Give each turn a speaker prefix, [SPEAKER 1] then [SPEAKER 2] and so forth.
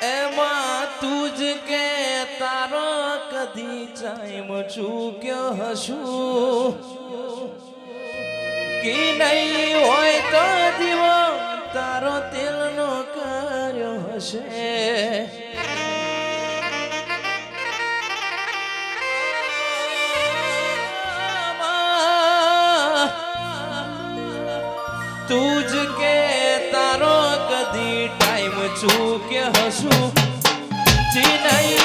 [SPEAKER 1] માં તુજ કે તારો કદી ટાઈમ ચૂક્યો હશું? કે નહીં હોય તો દીવો તારો તેલનો કાર્યો હશે? તું જ કે તારો કદી ટાઈમ ચૂકે હશું જી નહીં.